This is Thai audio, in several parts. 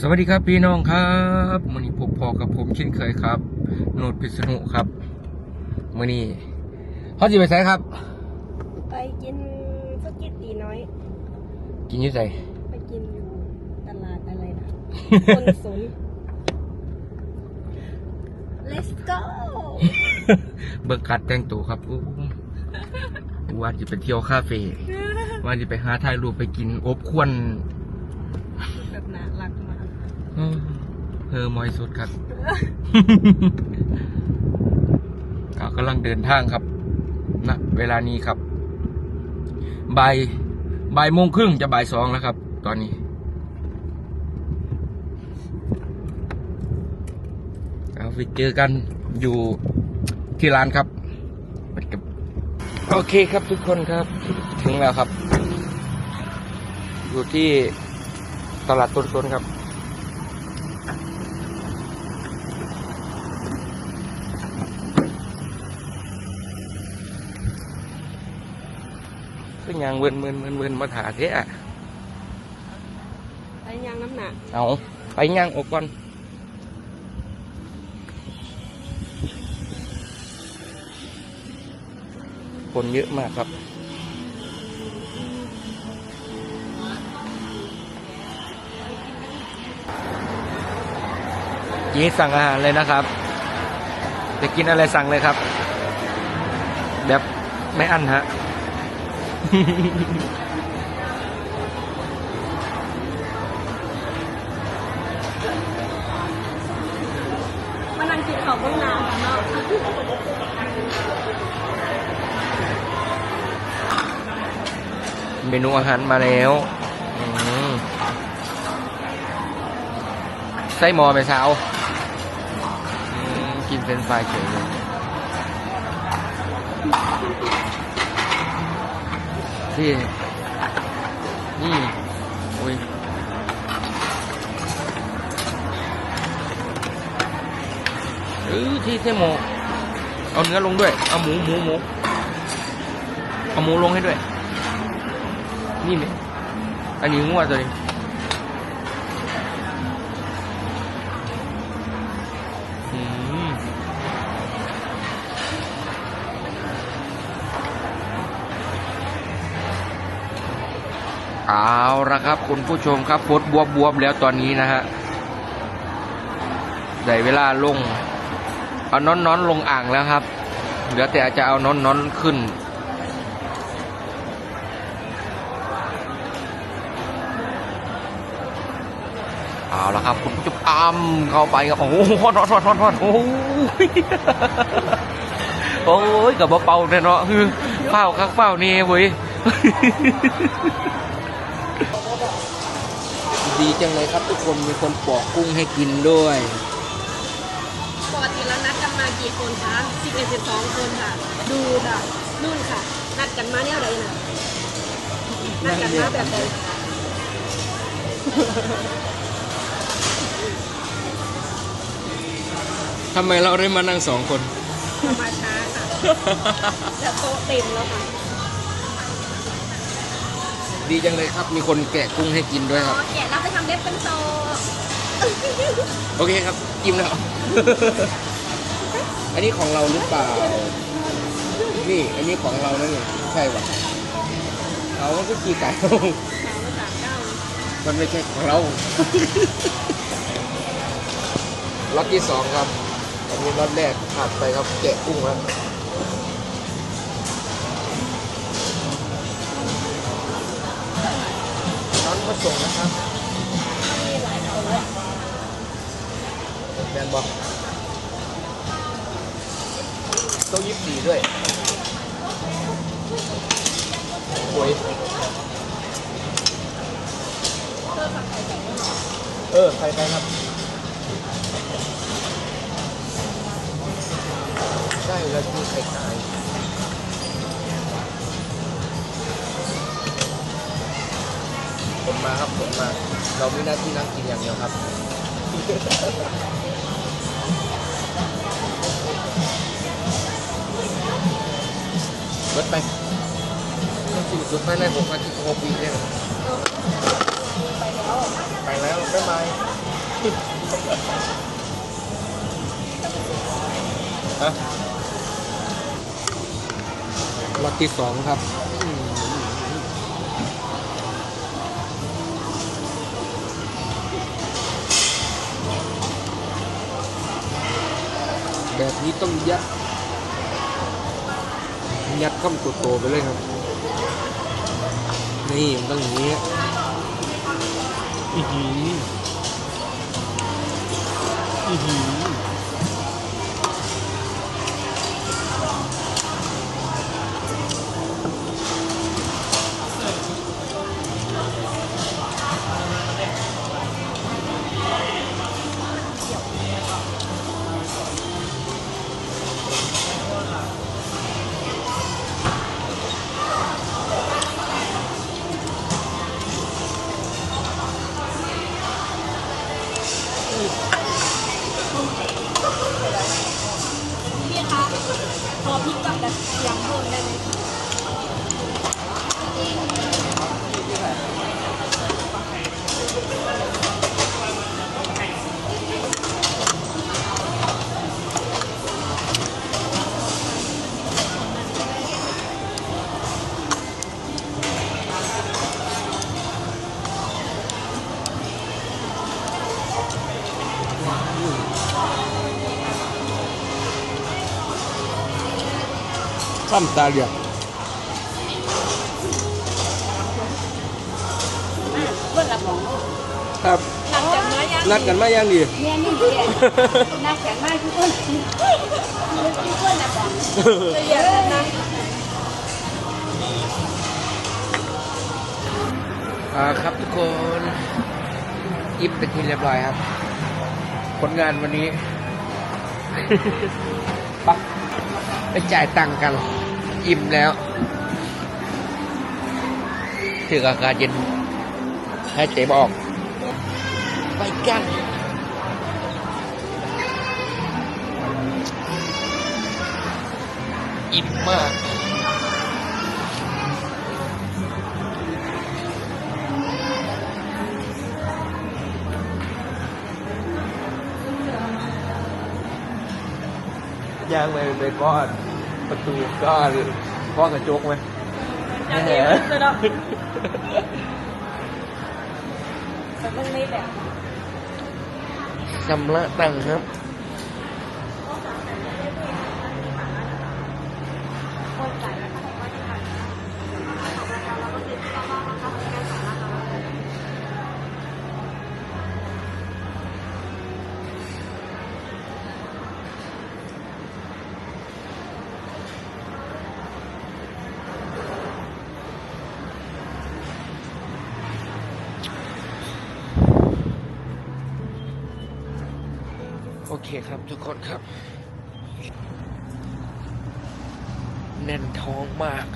สวัสดีครับพี่น้องครับมือนี้พบพอกับผมเช่นเคยครับโนดพิษณุครับมือนี้เขาจะไปใส่ครับ ไปกินสกิตตีน้อย กินอยี่ใส่ไปกินอยู่ตลาดอะไรนะ คนสน let's go เบิกกัดแต่งตัวครับอู้ว่าจะไปเที่ยวคาเฟ่ว่าจะไปหาถ่ายรูปไปกินอบควน แบบน่ารักมาก เออเออมอยสุดครับ ก็กำลังเดินทางครับณเวลานี้ครับบ่ายบ่ายโมงครึ่งจะบ่ายสองแล้วครับ ตอนนี้ เอาไปเจอกันอยู่ที่ร้านครับไปกับโอเคครับทุกคนครับ ถึงแล้วครับ อยู่ที่ตลาดต้นสนครับ ก็ยังเวินเวินเวินเวินมาถาเทะอะไปยังน้ำหนักเอาไปยังออกก่อนคนเยอะมากครับยีสั่งอาหารเลยนะครับ จะกินอะไรสั่งเลยครับ แบบไม่อั้นฮะ มานั่งกินของบ้องน้าค่ะเนาะเมนูอาหารมาแล้วอืมไส้หมอไปสาวอืมกินเป็นไฟรายเฉยเลย ที่ นี่อุ้ยหรือที่เท่โมเอาเนื้อลงด้วย เอาหมูหมูหมูเอาหมูลงให้ด้วย นี่เนี่ยอันนี้งัวตัวนี้ เอาละครับ คุณผู้ชมครับฟดบวบบวบแล้วตอนนี้นะฮะได้เวลาลง เอาน้อนน้อนลงอ่างแล้วครับ เหลือแต่จะเอาน้อนน้อนขึ้น เอาละครับ คุณผู้ชมอ้ำเข้าไปครับโอ้โหฮอดฮอดฮอดฮอดฮอดโอ้โอ้ยกับเบาเนี่ยเนาะคือเฝ้าคักเฝ้านี่เว้ย ดีจังเลยครับ ทุกคนมีคนปอกกุ้งให้กินด้วยปกติแล้วนัดกันมากี่คนคะสิบเอ็ดสิบสองคนค่ะ ดูค่ะนู่นค่ะ นัดกันมาเนี่ยอะไรนะนัดกันมาแบบไหนทำไมเราได้มานั่งสองคน มาช้าค่ะแต่โต๊ะเต็มแล้วค่ะ ดีจังเลยครับ มีคนแกะกุ้งให้กินด้วยอ๋คอรับ แกะแล้วไปทำเล็บเป็นโต โอเคครับกินแล้ว อันนี้ของเราหรือเปล่า นี่ อันนี้ของเรานะเนี่ยใช่ปะเราก็คือขี้ไก่สาวสามเก้ามันไม่ใช่ของเรา ล็อตที่สองครับ อันนี้ล็อตแรกผ่านไปครับ แกะกุ้งครับ น้อนมาส่งนะครับแมนบอกต้องยิบสีด้วยโอ้ยเออ ใครไปครับใช่แล้วคือไข่ไก่ มาครับผมมา เรามีหน้าที่นั่งกินอย่างเดียวครับเบิดไปสี่สุดภายในหกนาทีหกปีเนี่ยไปแล้วไปแล้วบ๊ายบายฮะรอบที่สองครับ แบบนี้ต้องยัด ยัดข้ามตัวโตไปเลยครับ นี่มันต้องอย่างนี้อือหืออือหือ ซ้ำตาเหลียครับนัดกันมายังนัดกันมาอย่างดีเมียนี่เดียนัดกันมาทุกคนทุกคนละของเยอะนะอ่าครับทุกคนอิฟเป็นที่เรียบร้อยครับ ผลงานวันนี้ไปจ่ายตังค์กัน อิ่มแล้วถึงอากาศเย็นให้เจ๊บออกไปกันอิ่มมากย่างไปไปก้อน ประตูก้อนก้อนกระจกไหมอย่างนี้เลยเนาะแต่ต้องนี้แบบสำละตังค์ครับ เคครับทุกคนครับ แน่นท้องมาก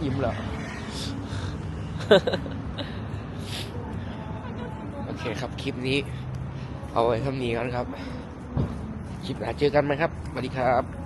อิ่มเหรอ โอเคครับ คลิปนี้ เอาไว้เท่านี้กันครับ คลิปหน้าเจอกันไหมครับสวัสดีครับ